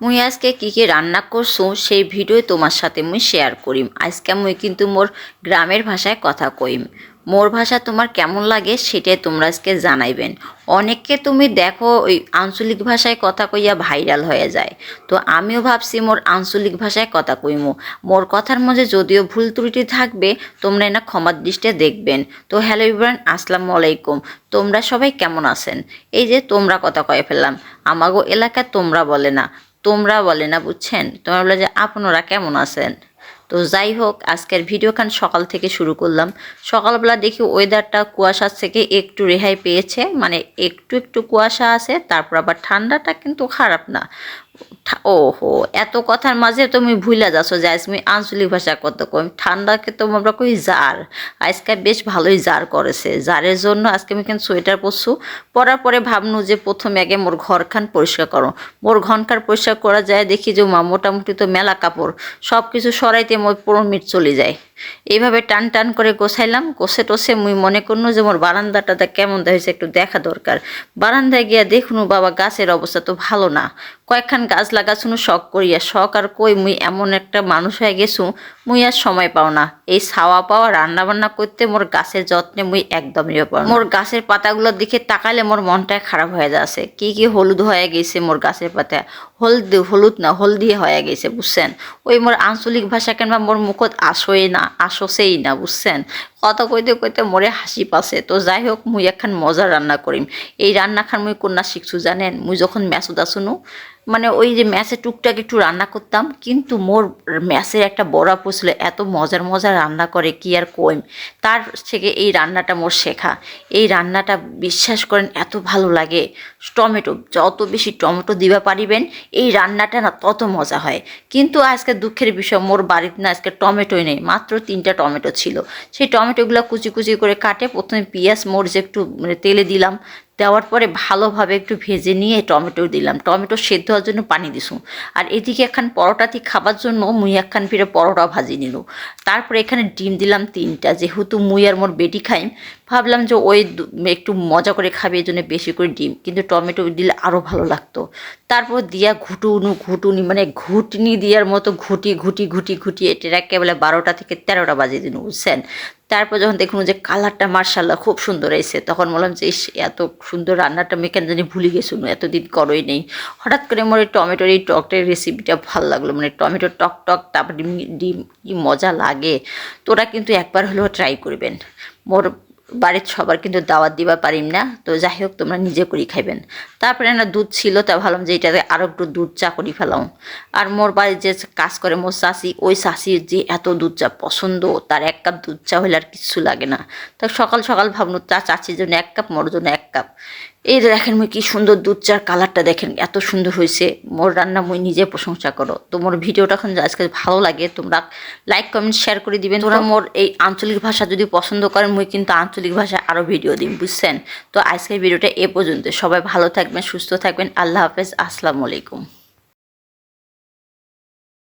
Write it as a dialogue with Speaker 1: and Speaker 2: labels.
Speaker 1: মুই আজকে কি কি রান্না করছ সেই ভিডিও তোমার সাথে মুই শেয়ার করিম। আজকে মুই কিন্তু মোর গ্রামের ভাষায় কথা কইম। মোর ভাষা তোমার কেমন লাগে সেটাই তোমরা আজকে জানাইবেন। অনেককে তুমি দেখো ওই আঞ্চলিক ভাষায় কথা কইয়া ভাইরাল হয়ে যায়। তো আমিও ভাবছি মোর আঞ্চলিক ভাষায় কথা কইমু। মোর কথার মধ্যে যদিও ভুল ত্রুটি থাকবে, তোমরা না ক্ষমার দৃষ্টিতে দেখবেন। তো হ্যালো ইব্রান আসসালামু আলাইকুম। তোমরা সবাই কেমন আছেন? এই যে তোমরা কথা কয়ে ফেললাম। আমাগো এলাকা তোমরা বলে না। তোমরা বলে না, বুঝছেন? তোমরা বলে যে আপনারা কেমন আছেন? তো যাই হোক, আজকের ভিডিওখান সকাল থেকে শুরু করলাম। সকালবেলা দেখি ওয়েদারটা কুয়াশার থেকে একটু রেহাই পেয়েছে। মানে একটু একটু কুয়াশা আছে, তারপর আবার ঠান্ডাটা কিন্তু খারাপ না। ওহো, এত কথার মাঝে তুমি ভুলে যাচ্ছ যে আজ তুমি আঞ্চলিক ভাষা কত কম। ঠান্ডাকে তো আমরা কই জার। আজকে বেশ ভালোই জার করেছে। জারের জন্য আজকে আমি কিন্তু সোয়েটার পরছু। পরার পরে ভাবনু যে প্রথমে আগে মোর ঘরখান পরিষ্কার করো। মোর ঘনকার পরিষ্কার করা যায় দেখি যে মা, মোটামুটি তো মেলা কাপড়। সব কিছু সরাইতে মোর পনেরো মিনিট চলে যায়। এইভাবে টান টান করে গোছাইলাম, গোছে টোছে মুই মনে করনু যে মোর বারান্দাটা কেমন হয়েছে একটু দেখা দরকার। বারান্দায় গিয়া দেখনু বাবা গাছের অবস্থা তো ভালো না। কয়েকখান গাছ লাগাছুনু, শখ করিয়া, শখ আর কই মুই এমন একটা মানুষ হয়ে গেছু, মুই আর সময় পাও না। এই ছাওয়া পাওয়া রান্না বান্না করতে মোর গাছের যত্নে মুই একদমই পাও মোর গাছের পাতাগুলোর দিকে তাকালে মোর মনটাই খারাপ হয়ে যাচ্ছে। কি কি হলুদ হয়ে গেছে মোর গাছের পাতা। হলদি, হলুদ না, হলদিয়ে হয়ে গেছে, বুঝছেন? ওই মোর আঞ্চলিক ভাষা কেনবা মোর মুখত আসোই না, আসোসেই না, বুঝছেন? কথা কইতে কইতে মোরে হাসি পাছে তো যাই হোক, মুই একখান মজার রান্না করিম। এই রান্না খান মুই কন্যা শিখছু, জানেন? মুই যখন ম্যাচত আসুনু মানে ওই যে ম্যাচে টুকটাক একটু রান্না করতাম, কিন্তু মোর ম্যাচের একটা বড় আপু ছিল, এত মজার মজার রান্না করে, কি আর কইম? তার থেকে এই রান্নাটা মোর শেখা। এই রান্নাটা বিশ্বাস করেন, এত ভালো লাগে। টমেটো, যত বেশি টমেটো দিবা পারিবেন, এই রান্নাটা না তত মজা হয়। কিন্তু আজকে দুঃখের বিষয়, মোর বাড়িতে না আজকে টমেটোই নেই, মাত্র তিনটা টমেটো ছিল। সেই টমেটোগুলো কুচি কুচি করে কাটে। প্রথমে পেঁয়াজ মরিচ একটু মানে তেলে দিলাম। দেওয়ার পরে ভালোভাবে একটু ভেজে নিয়ে টমেটো দিলাম। টমেটো সেদ্ধ হওয়ার জন্য পানি দিছু আর এদিকে একখান পরোটাতি খাবার জন্য মুই একখান ফিরে পরোটা ভাজি নিল। তারপরে এখানে ডিম দিলাম তিনটা। যেহেতু মুই আর মোর বেটি খাইম, ভাবলাম যে ওই একটু মজা করে খাবে এই জন্য বেশি করে ডিম। কিন্তু টমেটো দিলে আরও ভালো লাগতো। তারপর দিয়া ঘুটুনু, ঘুটুনি মানে ঘুটনি দেওয়ার মতো ঘুটি ঘুটি ঘুটি ঘুটি এটা একেবারে বারোটা থেকে তেরোটা বাজে দিন, বুঝছেন? তারপর যখন দেখুন যে কালারটা মার্শাল্লাহ খুব সুন্দর এসে, তখন বললাম যে এত সুন্দর রান্নাটা আমি কেন জানি ভুলে গেছি এতদিন করোই নেই। হঠাৎ করে আমার এই টমেটোর এই টকটার রেসিপিটা ভালো লাগল মানে টমেটোর টক টক, তারপর ডিম ডিম, কি মজা লাগে। তোরা কিন্তু একবার হলেও ট্রাই করবেন। মোর বাড়ির সবার কিন্তু দাওয়াত দিবা পারিম না। তো যাই হোক তোমরা নিজে করি খাইবেন। তারপরে না, দুধ ছিল, তা ভাবলাম যে এটাতে আরও একটু দুধ চা করি ফেলাম আর মোর বাড়ির যে কাজ করে, মোর শাশি ওই শাশির যে এত দুধ চা পছন্দ, তার এক কাপ দুধ চা হইলে আর কিচ্ছু লাগে না। তা সকাল সকাল ভাবলো চা চাচির জন্য এক কাপ, মোর জন্য এক কাপ। এই দেখেন মুই কি সুন্দর দুধ চার কালারটা দেখেন এত সুন্দর হয়েছে। মোর রান্না মুই নিজে প্রশংসা করো। তো মোর ভিডিওটা এখন আজকে ভালো লাগে তোমরা লাইক কমেন্ট শেয়ার করে দিবেন। তোমরা মোর এই আঞ্চলিক ভাষা যদি পছন্দ করেন মুই কিন্তু আঞ্চলিক ভাষায় আরও ভিডিও দিন বুঝছেন? তো আজকের ভিডিওটা এ পর্যন্ত। সবাই ভালো থাকবেন সুস্থ থাকবেন। আল্লাহ হাফেজ আসসালামু আলাইকুম।